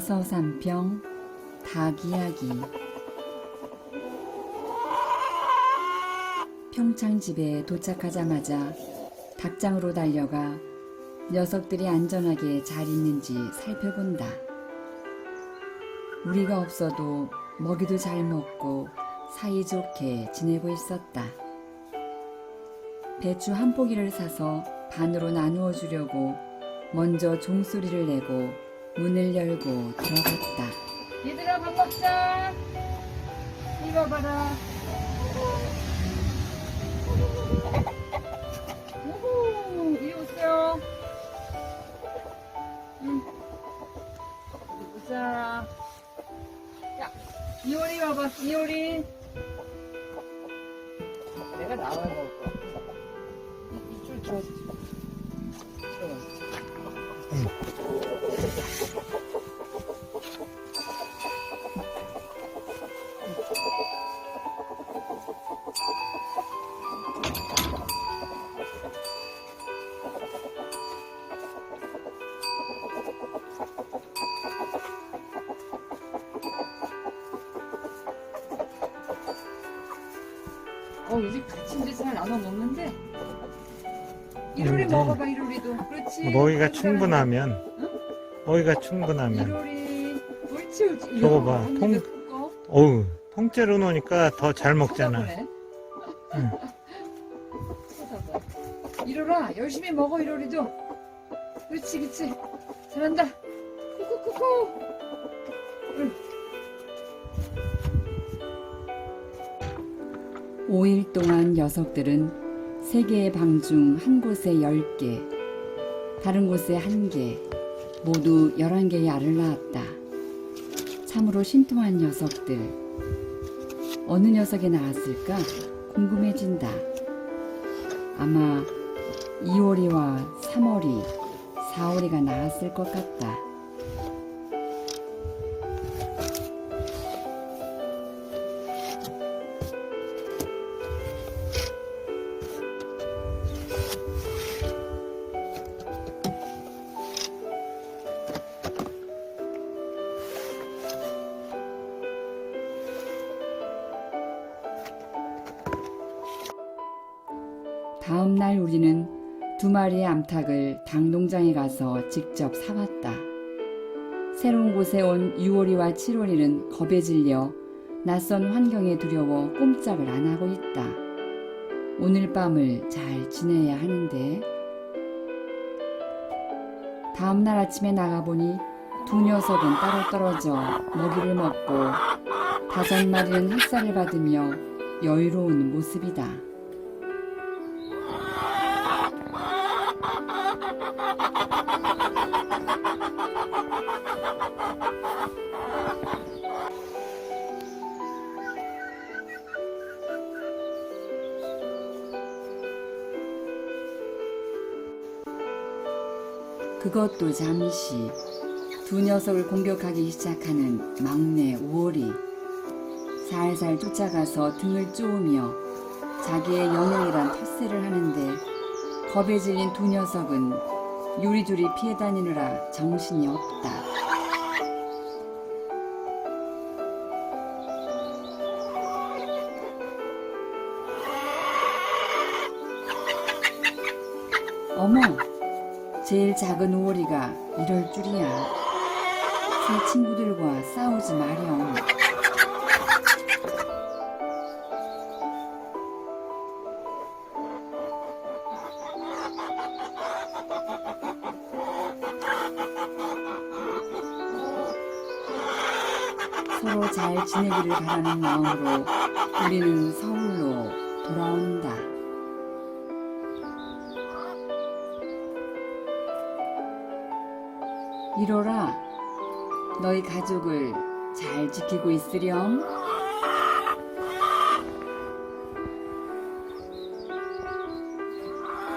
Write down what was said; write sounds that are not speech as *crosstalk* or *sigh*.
다서삼평 닭 이야기 평창집에 도착하자마자 닭장으로 달려가 녀석들이 안전하게 잘 있는지 살펴본다. 우리가 없어도 먹이도 잘 먹고 사이좋게 지내고 있었다. 배추 한 포기를 사서 반으로 나누어 주려고 먼저 종소리를 내고 문을 열고 들어갔다. 얘들아 밥 먹자. 이거 봐라. 우후, 이리 오세요. 응. 어디 보자. 야, 이효리 와봐, 이효리. 내가 나와야 먹을 거야. 이- 이쪽 저. 저. 이제 잘 나눠 먹는데. 이효리 근데 먹어봐, 이효리도. 그렇지. 먹이가 한 사람이- 충분하면 먹이가 충분하면 이효리. 옳지, 옳지. 저거 봐, 한 통-. 어우 통째로 놓으니까 더 잘 먹잖아. 응. *laughs* 이로라 열심히 먹어 이로리도 그렇지 그렇지 잘한다 쿠쿠쿠쿠 응. 5일 동안 녀석들은 세 개의 방 중 한 곳에 10개, 다른 곳에 1개, 모두 11개의 알을 낳았다. 참으로 신통한 녀석들. 어느 녀석에 낳았을까 궁금해진다. 아마 2월이와 3월이, 4월이가 낳았을 것 같다. 다음 날 우리는 두 마리의 암탉을 닭농장에 가서 직접 사왔다. 새로운 곳에 온 6월이와 7월이는 겁에 질려 낯선 환경에 두려워 꼼짝을 안 하고 있다. 오늘 밤을 잘 지내야 하는데. 다음 날 아침에 나가보니 두 녀석은 따로 떨어져 먹이를 먹고 다섯 마리는 햇살을 받으며 여유로운 모습이다. 그것도 잠시 두 녀석을 공격하기 시작하는 막내 우월이 살살 쫓아가서 등을 쪼으며 자기의 영역이란 텃세를 하는데 겁에 질린 두 녀석은 요리조리 피해 다니느라 정신이 없다. 어머, 제일 작은 우월이가 이럴 줄이야. 새 친구들과 싸우지 마렴. 서로 잘 지내기를 바라는 마음으로 우리는 서울로 돌아온다. 이로라, 너희 가족을 잘 지키고 있으렴.